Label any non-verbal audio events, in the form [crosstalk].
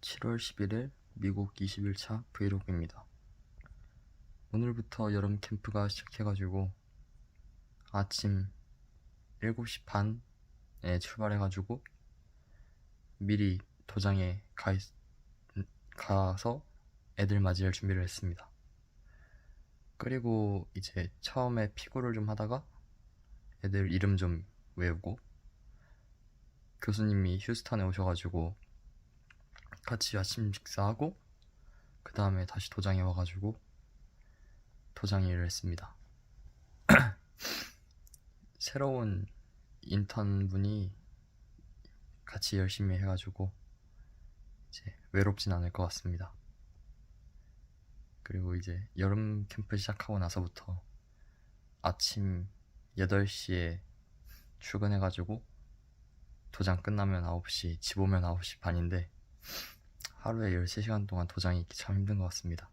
7월 11일 미국 21차 브이로그입니다. 오늘부터 여름 캠프가 시작해가지고 아침 7시 반에 출발해가지고 미리 도장에 가 있- 가서 애들 맞이할 준비를 했습니다. 그리고 이제 처음에 피구를 좀 하다가 애들 이름 좀 외우고 교수님이 휴스턴에 오셔가지고 같이 아침 식사하고 그 다음에 다시 도장에 와가지고 도장 일을 했습니다. [clears throat] 새로운 인턴 분이 같이 열심히 해가지고 이제 외롭진 않을 것 같습니다. 그리고 이제 여름 캠프 시작하고 나서부터 아침 8시에 출근해가지고 도장 끝나면 9시, 집 오면 9시 반인데 하루에 13시간 동안 도장이 있기 참 힘든 것 같습니다.